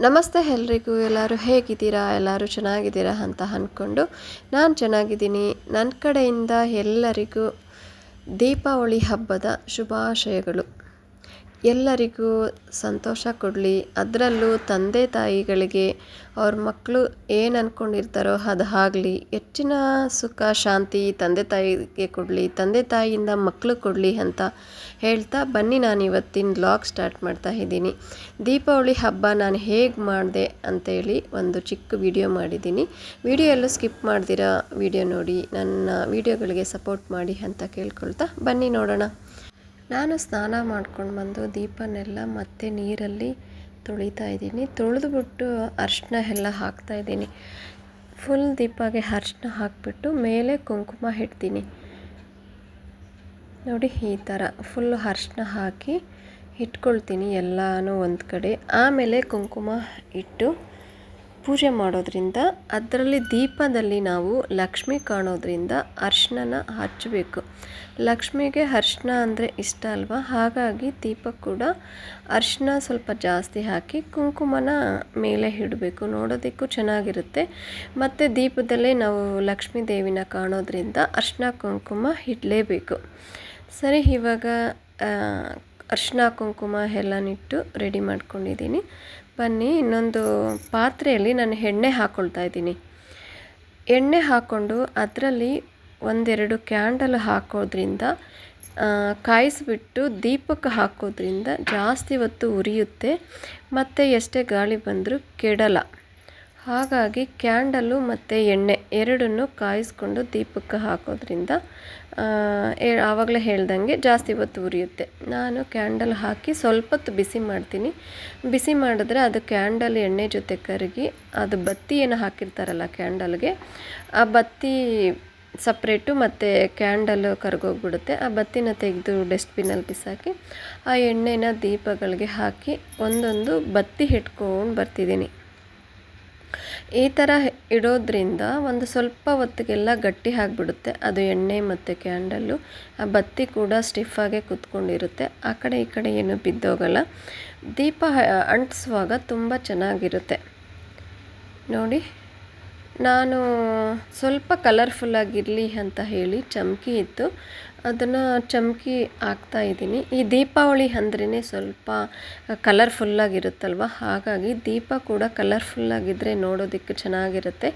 ನಮಸ್ತೆ ಎಲ್ರಿಗೂ, ಎಲ್ಲರೂ ಹೇಗಿದ್ದೀರಾ? ಎಲ್ಲರೂ ಚೆನ್ನಾಗಿದ್ದೀರಾ ಅಂತ ಅಂದ್ಕೊಂಡು ನಾನು ಚೆನ್ನಾಗಿದ್ದೀನಿ. ನನ್ನ ಕಡೆಯಿಂದ ಎಲ್ಲರಿಗೂ ದೀಪಾವಳಿ ಹಬ್ಬದ ಶುಭಾಶಯಗಳು. ಎಲ್ಲರಿಗೂ ಸಂತೋಷ ಕೊಡಲಿ. ಅದರಲ್ಲೂ ತಂದೆ ತಾಯಿಗಳಿಗೆ ಅವ್ರ ಮಕ್ಕಳು ಏನು ಅಂದ್ಕೊಂಡಿರ್ತಾರೋ ಅದು ಆಗಲಿ. ಹೆಚ್ಚಿನ ಸುಖ, ಶಾಂತಿ ತಂದೆ ತಾಯಿಗೆ ಕೊಡಲಿ, ತಂದೆ ತಾಯಿಯಿಂದ ಮಕ್ಕಳು ಕೊಡಲಿ ಅಂತ ಹೇಳ್ತಾ ಬನ್ನಿ ನಾನು ಇವತ್ತಿನ ಬ್ಲಾಗ್ ಸ್ಟಾರ್ಟ್ ಮಾಡ್ತಾ ಇದ್ದೀನಿ. ದೀಪಾವಳಿ ಹಬ್ಬ ನಾನು ಹೇಗೆ ಮಾಡಿದೆ ಅಂತೇಳಿ ಒಂದು ಚಿಕ್ಕ ವಿಡಿಯೋ ಮಾಡಿದ್ದೀನಿ. ವಿಡಿಯೋ ಎಲ್ಲ ಸ್ಕಿಪ್ ಮಾಡ್ದಿರೋ ವಿಡಿಯೋ ನೋಡಿ ನನ್ನ ವಿಡಿಯೋಗಳಿಗೆ ಸಪೋರ್ಟ್ ಮಾಡಿ ಅಂತ ಕೇಳ್ಕೊಳ್ತಾ ಬನ್ನಿ ನೋಡೋಣ. ನಾನು ಸ್ನಾನ ಮಾಡ್ಕೊಂಡು ಬಂದು ದೀಪನೆಲ್ಲ ಮತ್ತೆ ನೀರಲ್ಲಿ ತೊಳಿತಾ ಇದ್ದೀನಿ. ತೊಳೆದುಬಿಟ್ಟು ಅರ್ಶಿನ ಎಲ್ಲ ಹಾಕ್ತಾ ಇದ್ದೀನಿ. ಫುಲ್ ದೀಪಾಗೆ ಅರ್ಶಿನ ಹಾಕಿಬಿಟ್ಟು ಮೇಲೆ ಕುಂಕುಮ ಇಡ್ತೀನಿ. ನೋಡಿ ಈ ಥರ ಫುಲ್ ಅರ್ಶಿನ ಹಾಕಿ ಇಟ್ಕೊಳ್ತೀನಿ ಎಲ್ಲನೂ ಒಂದು ಕಡೆ ಆಮೇಲೆ ಕುಂಕುಮ ಇಟ್ಟು ಪೂಜೆ ಮಾಡೋದ್ರಿಂದ ಅದರಲ್ಲಿ ದೀಪದಲ್ಲಿ ನಾವು ಲಕ್ಷ್ಮಿ ಕಾಣೋದ್ರಿಂದ ಅರ್ಶಿನ ಹಚ್ಚಬೇಕು. ಲಕ್ಷ್ಮಿಗೆ ಅರ್ಶಿಣ ಅಂದರೆ ಇಷ್ಟ ಅಲ್ವಾ? ಹಾಗಾಗಿ ದೀಪ ಕೂಡ ಅರ್ಶಿಣ ಸ್ವಲ್ಪ ಜಾಸ್ತಿ ಹಾಕಿ ಕುಂಕುಮನ ಮೇಲೆ ಇಡಬೇಕು. ನೋಡೋದಕ್ಕೂ ಚೆನ್ನಾಗಿರುತ್ತೆ. ಮತ್ತು ದೀಪದಲ್ಲೇ ನಾವು ಲಕ್ಷ್ಮೀ ದೇವಿನ ಕಾಣೋದ್ರಿಂದ ಅರ್ಶಿನ ಕುಂಕುಮ ಇಡಲೇಬೇಕು. ಸರಿ, ಇವಾಗ ಅರ್ಶಿನ ಕುಂಕುಮ ಎಲ್ಲನಿಟ್ಟು ರೆಡಿ ಮಾಡ್ಕೊಂಡಿದ್ದೀನಿ. ಬನ್ನಿ, ಇನ್ನೊಂದು ಪಾತ್ರೆಯಲ್ಲಿ ನಾನು ಎಣ್ಣೆ ಹಾಕ್ಕೊಳ್ತಾ ಇದ್ದೀನಿ. ಎಣ್ಣೆ ಹಾಕ್ಕೊಂಡು ಅದರಲ್ಲಿ ಒಂದೆರಡು ಕ್ಯಾಂಡಲ್ ಹಾಕೋದ್ರಿಂದ ಕಾಯಿಸಿಬಿಟ್ಟು ದೀಪಕ್ಕೆ ಹಾಕೋದ್ರಿಂದ ಜಾಸ್ತಿ ಹೊತ್ತು ಉರಿಯುತ್ತೆ, ಮತ್ತು ಎಷ್ಟೇ ಗಾಳಿ ಬಂದರೂ ಕೆಡಲ್ಲ. ಹಾಗಾಗಿ ಕ್ಯಾಂಡಲ್ಲು ಮತ್ತು ಎಣ್ಣೆ ಎರಡನ್ನು ಕಾಯಿಸ್ಕೊಂಡು ದೀಪಕ್ಕೆ ಹಾಕೋದ್ರಿಂದ ಆವಾಗಲೇ ಹೇಳ್ದಂಗೆ ಜಾಸ್ತಿ ಹೊತ್ತು ಉರಿಯುತ್ತೆ. ನಾನು ಕ್ಯಾಂಡಲ್ ಹಾಕಿ ಸ್ವಲ್ಪ ಹೊತ್ತು ಬಿಸಿ ಮಾಡ್ತೀನಿ. ಬಿಸಿ ಮಾಡಿದ್ರೆ ಅದು ಕ್ಯಾಂಡಲ್ ಎಣ್ಣೆ ಜೊತೆ ಕರಗಿ ಅದು ಬತ್ತಿ ಏನು ಹಾಕಿರ್ತಾರಲ್ಲ ಕ್ಯಾಂಡಲ್ಗೆ, ಆ ಬತ್ತಿ ಸಪ್ರೇಟು ಮತ್ತು ಕ್ಯಾಂಡಲ್ ಕರ್ಗೋಗ್ಬಿಡುತ್ತೆ. ಆ ಬತ್ತಿನ ತೆಗೆದು ಡಸ್ಟ್ಬಿನಲ್ಲಿ ಬಿಸಾಕಿ ಆ ಎಣ್ಣೆನ ದೀಪಗಳಿಗೆ ಹಾಕಿ ಒಂದೊಂದು ಬತ್ತಿ ಹಿಡ್ಕೊಂಡು ಬರ್ತಿದ್ದೀನಿ. ಈ ಥರ ಇಡೋದ್ರಿಂದ ಒಂದು ಸ್ವಲ್ಪ ಹೊತ್ತಿಗೆಲ್ಲ ಗಟ್ಟಿ ಆಗಿಬಿಡುತ್ತೆ. ಅದು ಎಣ್ಣೆ ಮತ್ತು ಕ್ಯಾಂಡಲ್ಲು. ಆ ಬತ್ತಿ ಕೂಡ ಸ್ಟಿಫಾಗೆ ಕುತ್ಕೊಂಡಿರುತ್ತೆ. ಆ ಕಡೆ ಈ ಕಡೆ ಏನು ಬಿದ್ದೋಗಲ್ಲ. ದೀಪ ಅಂಟಿಸುವಾಗ ತುಂಬ ಚೆನ್ನಾಗಿರುತ್ತೆ. ನೋಡಿ. ನಾನು ಸ್ವಲ್ಪ ಕಲರ್ಫುಲ್ಲಾಗಿರಲಿ ಅಂತ ಹೇಳಿ ಚಮಕಿ ಇತ್ತು. ಅದನ್ನು ಚಮಕಿ ಹಾಕ್ತಾ ಇದ್ದೀನಿ. ಈ ದೀಪಾವಳಿ ಅಂದ್ರೇ ಸ್ವಲ್ಪ ಕಲರ್ಫುಲ್ಲಾಗಿರುತ್ತಲ್ವ ಹಾಗಾಗಿ ದೀಪ ಕೂಡ ಕಲರ್ಫುಲ್ಲಾಗಿದ್ದರೆ ನೋಡೋದಕ್ಕೆ ಚೆನ್ನಾಗಿರುತ್ತೆ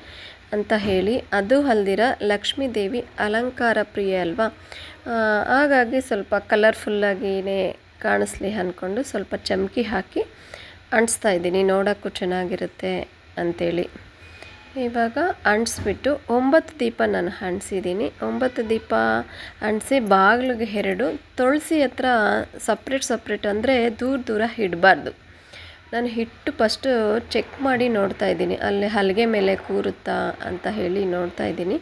ಅಂತ ಹೇಳಿ. ಅದು ಅಲ್ದಿರ ಲಕ್ಷ್ಮೀ ದೇವಿ ಅಲಂಕಾರ ಪ್ರಿಯ ಅಲ್ವಾ? ಹಾಗಾಗಿ ಸ್ವಲ್ಪ ಕಲರ್ಫುಲ್ಲಾಗಿಯೇ ಕಾಣಿಸ್ಲಿ ಅಂದ್ಕೊಂಡು ಸ್ವಲ್ಪ ಚಮಕಿ ಹಾಕಿ ಅಂಟಿಸ್ತಾ ಇದ್ದೀನಿ. ನೋಡೋಕ್ಕೂ ಚೆನ್ನಾಗಿರುತ್ತೆ ಅಂಥೇಳಿ ಇವಾಗ ಅಂಟಿಸ್ಬಿಟ್ಟು ಒಂಬತ್ತು ದೀಪ ನಾನು ಅಂಟಿಸಿದ್ದೀನಿ. ಒಂಬತ್ತು ದೀಪ ಅಂಟಿಸಿ ಬಾಗಿಲಿಗೆ ಎರಡು, ತುಳಸಿ ಹತ್ರ ಸಪ್ರೇಟ್ ಸಪ್ರೇಟ್ ಅಂದರೆ ದೂರ ದೂರ ಇಡಬಾರ್ದು. ನಾನು ಹಿಟ್ಟು ಫಸ್ಟು ಚೆಕ್ ಮಾಡಿ ನೋಡ್ತಾ ಇದ್ದೀನಿ. ಅಲ್ಲಿ ಹಲಗೆ ಮೇಲೆ ಕೂರುತ್ತಾ ಅಂತ ಹೇಳಿ ನೋಡ್ತಾ ಇದ್ದೀನಿ.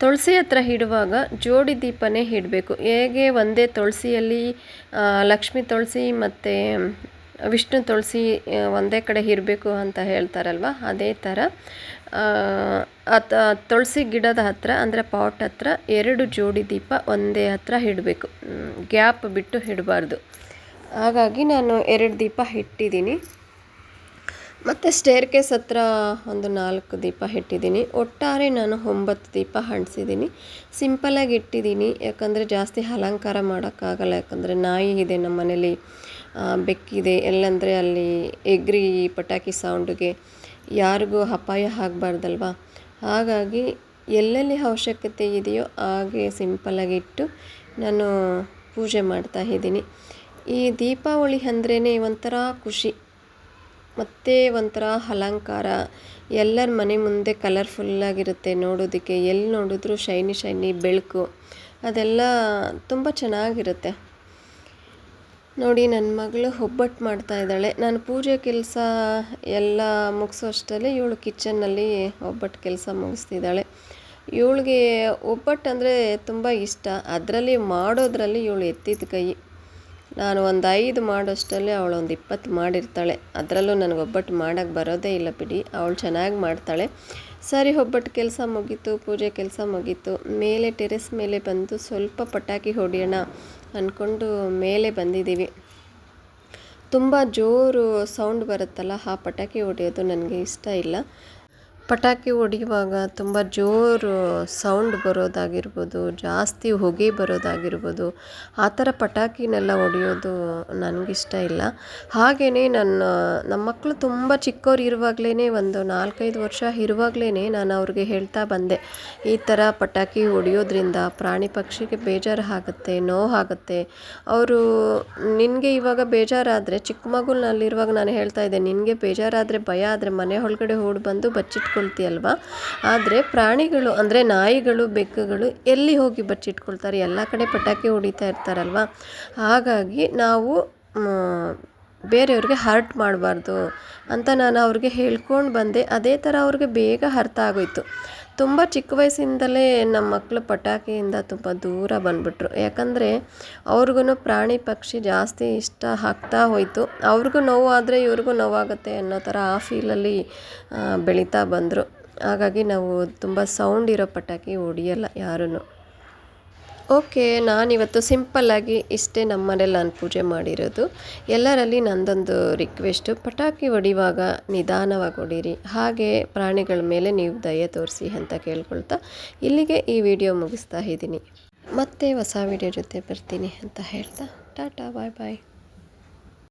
ತುಳಸಿ ಹತ್ರ ಇಡುವಾಗ ಜೋಡಿ ದೀಪನೇ ಇಡಬೇಕು. ಹೇಗೆ ಒಂದೇ ತುಳಸಿಯಲ್ಲಿ ಲಕ್ಷ್ಮೀ ತುಳಸಿ ಮತ್ತು ವಿಷ್ಣು ತುಳಸಿ ಒಂದೇ ಕಡೆ ಇರಬೇಕು ಅಂತ ಹೇಳ್ತಾರಲ್ವ? ಅದೇ ಥರ ತುಳಸಿ ಗಿಡದ ಹತ್ರ, ಅಂದರೆ ಪಾಟ್ ಹತ್ರ ಎರಡು ಜೋಡಿ ದೀಪ ಒಂದೇ ಹತ್ರ ಇಡಬೇಕು. ಗ್ಯಾಪ್ ಬಿಟ್ಟು ಇಡಬಾರ್ದು. ಹಾಗಾಗಿ ನಾನು ಎರಡು ದೀಪ ಇಟ್ಟಿದ್ದೀನಿ. ಮತ್ತು ಸ್ಟೇರ್ ಕೇಸ್ ಹತ್ರ ಒಂದು ನಾಲ್ಕು ದೀಪ ಇಟ್ಟಿದ್ದೀನಿ. ಒಟ್ಟಾರೆ ನಾನು ಒಂಬತ್ತು ದೀಪ ಅಂಟಿಸಿದ್ದೀನಿ. ಸಿಂಪಲಾಗಿ ಇಟ್ಟಿದ್ದೀನಿ. ಯಾಕಂದರೆ ಜಾಸ್ತಿ ಅಲಂಕಾರ ಮಾಡೋಕ್ಕಾಗಲ್ಲ. ಯಾಕಂದರೆ ನಾಯಿ ಇದೆ ನಮ್ಮ ಮನೇಲಿ ಬೆಕ್ಕಿದೆ ಎಲ್ಲಂದರೆ ಅಲ್ಲಿ ಎಗ್ರಿ ಪಟಾಕಿ ಸೌಂಡಿಗೆ ಯಾರಿಗೂ ಅಪಾಯ ಆಗಬಾರ್ದಲ್ವ? ಹಾಗಾಗಿ ಎಲ್ಲೆಲ್ಲಿ ಅವಶ್ಯಕತೆ ಇದೆಯೋ ಹಾಗೆ ಸಿಂಪಲಾಗಿ ಇಟ್ಟು ನಾನು ಪೂಜೆ ಮಾಡ್ತಾ ಇದ್ದೀನಿ. ಈ ದೀಪಾವಳಿ ಅಂದ್ರೇ ಒಂಥರ ಖುಷಿ. ಮತ್ತು ಒಂಥರ ಅಲಂಕಾರ. ಎಲ್ಲರ ಮನೆ ಮುಂದೆ ಕಲರ್ಫುಲ್ಲಾಗಿರುತ್ತೆ ನೋಡೋದಕ್ಕೆ. ಎಲ್ಲಿ ನೋಡಿದ್ರು ಶೈನಿ ಶೈನಿ ಬೆಳಕು. ಅದೆಲ್ಲ ತುಂಬ ಚೆನ್ನಾಗಿರುತ್ತೆ. ನೋಡಿ ನನ್ನ ಮಗಳು ಒಬ್ಬಟ್ಟು ಮಾಡ್ತಾ ಇದ್ದಾಳೆ. ನಾನು ಪೂಜೆ ಕೆಲಸ ಎಲ್ಲ ಮುಗಿಸೋ ಅಷ್ಟರಲ್ಲಿ ಇವಳು ಕಿಚನ್ನಲ್ಲಿ ಒಬ್ಬಟ್ಟು ಕೆಲಸ ಮುಗಿಸ್ತಿದ್ದಾಳೆ. ಇವಳಿಗೆ ಒಬ್ಬಟ್ಟು ಅಂದರೆ ತುಂಬ ಇಷ್ಟ. ಅದರಲ್ಲಿ ಮಾಡೋದ್ರಲ್ಲಿ ಇವಳು ಎತ್ತಿದ ಕೈ. ನಾನು ಒಂದು ಐದು ಮಾಡೋಷ್ಟರಲ್ಲಿ ಅವಳು ಒಂದು ಇಪ್ಪತ್ತು ಮಾಡಿರ್ತಾಳೆ. ಅದರಲ್ಲೂ ನನಗೆ ಒಬ್ಬಟ್ಟು ಮಾಡೋಕ್ಕೆ ಬರೋದೇ ಇಲ್ಲ ಬಿಡಿ. ಅವಳು ಚೆನ್ನಾಗಿ ಮಾಡ್ತಾಳೆ. ಸರಿ, ಒಬ್ಬಟ್ಟು ಕೆಲಸ ಮುಗೀತು, ಪೂಜೆ ಕೆಲಸ ಮುಗೀತು. ಮೇಲೆ ಟೆರೆಸ್ ಮೇಲೆ ಬಂದು ಸ್ವಲ್ಪ ಪಟಾಕಿ ಹೊಡೆಯೋಣ ಅಂದ್ಕೊಂಡು ಮೇಲೆ ಬಂದಿದ್ದೀವಿ. ತುಂಬ ಜೋರು ಸೌಂಡ್ ಬರುತ್ತಲ್ಲ, ಆ ಪಟಾಕಿ ಹೊಡೆಯೋದು ನನಗೆ ಇಷ್ಟ ಇಲ್ಲ. ಪಟಾಕಿ ಹೊಡೆಯುವಾಗ ತುಂಬ ಜೋರು ಸೌಂಡ್ ಬರೋದಾಗಿರ್ಬೋದು, ಜಾಸ್ತಿ ಹೊಗೆ ಬರೋದಾಗಿರ್ಬೋದು, ಆ ಥರ ಪಟಾಕಿನೆಲ್ಲ ಹೊಡೆಯೋದು ನನಗಿಷ್ಟ ಇಲ್ಲ. ಹಾಗೆಯೇ ನನ್ನ, ನಮ್ಮ ಮಕ್ಕಳು ತುಂಬ ಚಿಕ್ಕವ್ರು ಇರುವಾಗಲೇ ಒಂದು ನಾಲ್ಕೈದು ವರ್ಷ ಇರುವಾಗಲೇ ನಾನು ಅವ್ರಿಗೆ ಹೇಳ್ತಾ ಬಂದೆ, ಈ ಥರ ಪಟಾಕಿ ಹೊಡೆಯೋದ್ರಿಂದ ಪ್ರಾಣಿ ಪಕ್ಷಿಗೆ ಬೇಜಾರು ಆಗುತ್ತೆ ನೋವಾಗುತ್ತೆ. ಅವರು, ನಿನಗೆ ಇವಾಗ ಬೇಜಾರಾದರೆ ಚಿಕ್ಕ ಮಗುನಲ್ಲಿರುವಾಗ ನಾನು ಹೇಳ್ತಾ ಇದ್ದೆ, ನಿನಗೆ ಬೇಜಾರಾದರೆ ಭಯ ಆದರೆ ಮನೆ ಒಳಗಡೆ ಓಡಿ ಬಂದು ಬಚ್ಚಿಟ್ಕೊಳ್ತೀಯಲ್ವಾ ಆದರೆ ಪ್ರಾಣಿಗಳು ಅಂದರೆ ನಾಯಿಗಳು, ಬೆಕ್ಕುಗಳು ಎಲ್ಲಿ ಹೋಗಿ ಬಚ್ಚಿಟ್ಕೊಳ್ತಾರೆ? ಎಲ್ಲ ಕಡೆ ಪಟಾಕಿ ಹೊಡಿತಾ ಇರ್ತಾರಲ್ವ? ಹಾಗಾಗಿ ನಾವು ಬೇರೆಯವ್ರಿಗೆ ಹರ್ಟ್ ಮಾಡಬಾರ್ದು ಅಂತ ನಾನು ಅವ್ರಿಗೆ ಹೇಳ್ಕೊಂಡು ಬಂದೆ. ಅದೇ ಥರ ಅವ್ರಿಗೆ ಬೇಗ ಅರ್ಥ ಆಗೋಯ್ತು. ತುಂಬ ಚಿಕ್ಕ ವಯಸ್ಸಿಂದಲೇ ನಮ್ಮ ಮಕ್ಕಳು ಪಟಾಕಿಯಿಂದ ತುಂಬ ದೂರ ಬಂದ್ಬಿಟ್ರು. ಯಾಕಂದರೆ ಅವ್ರಿಗೂ ಪ್ರಾಣಿ ಪಕ್ಷಿ ಜಾಸ್ತಿ ಇಷ್ಟ ಆಗ್ತಾ ಹೋಯಿತು. ಅವ್ರಿಗೂ ನೋವಾದರೆ ಇವ್ರಿಗೂ ನೋವಾಗುತ್ತೆ ಅನ್ನೋ ಥರ ಆ ಫೀಲಲ್ಲಿ ಬೆಳೀತಾ ಬಂದರು. ಹಾಗಾಗಿ ನಾವು ತುಂಬ ಸೌಂಡ್ ಇರೋ ಪಟಾಕಿ ಹೊಡಿಯಲ್ಲ ಯಾರೂ ಓಕೆ, ನಾನಿವತ್ತು ಸಿಂಪಲ್ಲಾಗಿ ಇಷ್ಟೇ ನಮ್ಮ ಮನೇಲಿ ನಾನು ಪೂಜೆ ಮಾಡಿರೋದು. ಎಲ್ಲರಲ್ಲಿ ನಂದೊಂದು ರಿಕ್ವೆಸ್ಟು ಪಟಾಕಿ ಹೊಡಿವಾಗ ನಿಧಾನವಾಗಿ ಹೊಡೀರಿ. ಹಾಗೆ ಪ್ರಾಣಿಗಳ ಮೇಲೆ ನೀವು ದಯೆ ತೋರಿಸಿ ಅಂತ ಕೇಳ್ಕೊಳ್ತಾ ಇಲ್ಲಿಗೆ ಈ ವಿಡಿಯೋ ಮುಗಿಸ್ತಾ ಇದ್ದೀನಿ. ಮತ್ತೆ ಹೊಸ ವಿಡಿಯೋ ಜೊತೆ ಬರ್ತೀನಿ ಅಂತ ಹೇಳ್ತಾ, ಟಾಟಾ, ಬಾಯ್ ಬಾಯ್.